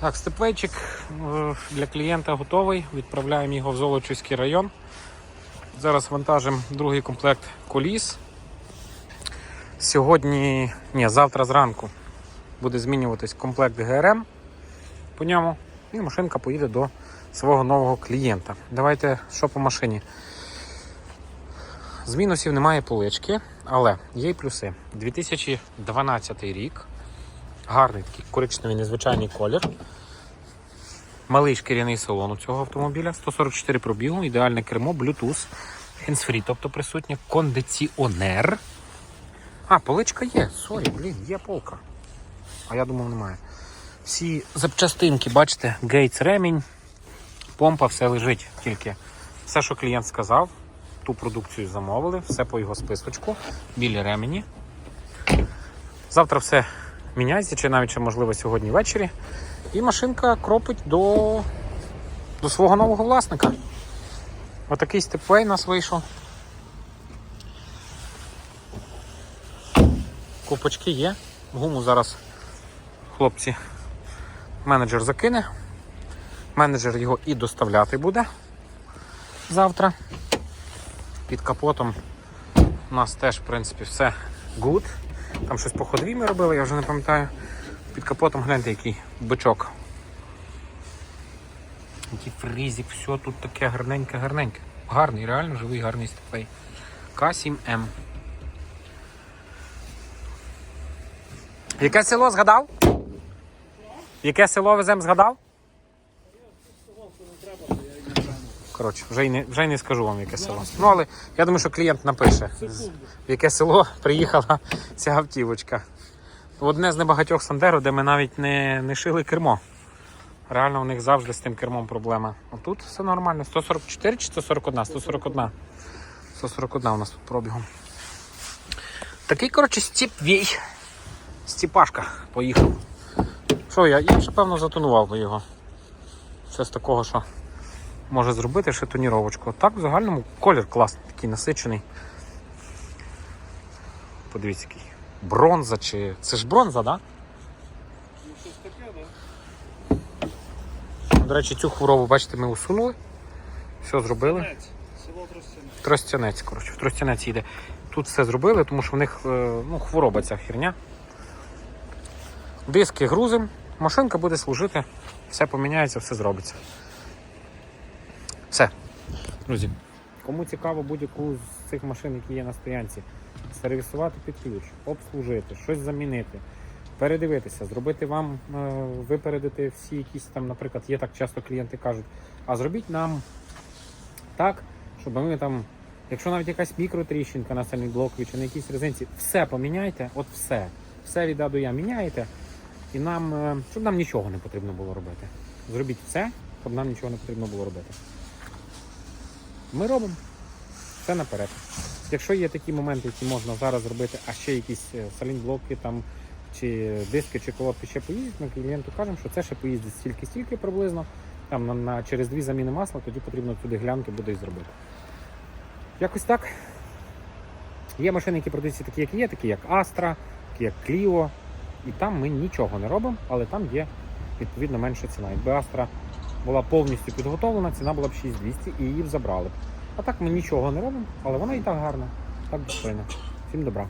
Так, степвейчик е, для клієнта готовий. Відправляємо його в Золочівський район. Зараз вантажимо другий комплект коліс. Сьогодні, ні, завтра зранку буде змінюватись комплект ГРМ по ньому. І машинка поїде до свого нового клієнта. Давайте що по машині. З мінусів немає полички, але є й плюси. 2012 рік. Гарний такий коричневий незвичайний колір. Малий шкіряний салон у цього автомобіля. 144 пробігу, ідеальне кермо, Bluetooth, hands-free, тобто присутнє кондиціонер. А, поличка є. Сорі, блін, є полка. А я думав, немає. Всі запчастинки, бачите, гейтс ремінь, помпа, все лежить тільки. Все, що клієнт сказав, ту продукцію замовили, все по його списочку, білі ремені. Завтра все міняється, чи навіть ще, можливо сьогодні ввечері. І машинка кропить до, до свого нового власника. Отакий степвей у нас вийшов. Купочки є. Гуму зараз хлопці менеджер закине. Менеджер його і доставляти буде завтра. Під капотом у нас теж, в принципі, все good. Там щось по ходові ми робили, я вже не пам'ятаю. Під капотом гляньте, який бичок. Який фрізик, все тут таке гарненьке-гарненьке. Гарний, реально живий, гарний степей. К7М. Яке село згадав? Яке село везем згадав? Коротше, вже й не, вже й не скажу вам, яке село. Ну, але я думаю, що клієнт напише, в яке село приїхала ця автівочка. Одне з небагатьох Сандеро, де ми навіть не, не шили кермо. Реально у них завжди з тим кермом проблема. А тут все нормально. 144 чи 141? 141. 141 у нас тут пробігом. Такий, коротше, стіпвій. Стіпашка поїхав. Що я? Я ще певно затонував би його. Це з такого, що може зробити ще тоніровочку. Так, в загальному колір класний, такий насичений. Подивіться, який. Бронза чи. Це ж бронза, так? Да? Ну, щось таке, да? До речі, цю хворобу, бачите, ми усунули. Все зробили. Тростянець. Село Тростянець. Тростянець, коротше, в Тростянець йде. Тут все зробили, тому що в них е, ну, хвороба ця херня. Диски грузим, машинка буде служити, все поміняється, все зробиться. Друзі, кому цікаво будь-яку з цих машин, які є на стоянці, сервісувати під ключ, обслужити, щось замінити, передивитися, зробити вам, е, випередити всі якісь там, наприклад, є так часто клієнти кажуть, а зробіть нам так, щоб ми там, якщо навіть якась мікротріщинка на сальній блокові чи на якійсь резинці, все поміняйте, от все. Все від А до Я міняєте, і нам, е, щоб нам нічого не потрібно було робити. Зробіть все, щоб нам нічого не потрібно було робити. Ми робимо все наперед. Якщо є такі моменти, які можна зараз зробити, а ще якісь е, салінблоки там, чи диски, чи колодки ще поїздять, ми клієнту кажемо, що це ще поїздить стільки-стільки приблизно. Там на, на, через дві заміни масла, тоді потрібно туди глянки буде і зробити. Якось так. Є машини, які продаються такі, як є, такі як Astra, такі як Clio. І там ми нічого не робимо, але там є відповідно менша ціна. Якби Astra була повністю підготовлена, ціна була б 6200 і її б забрали. А так ми нічого не робимо, але вона і так гарна, так достойна. Всім добра.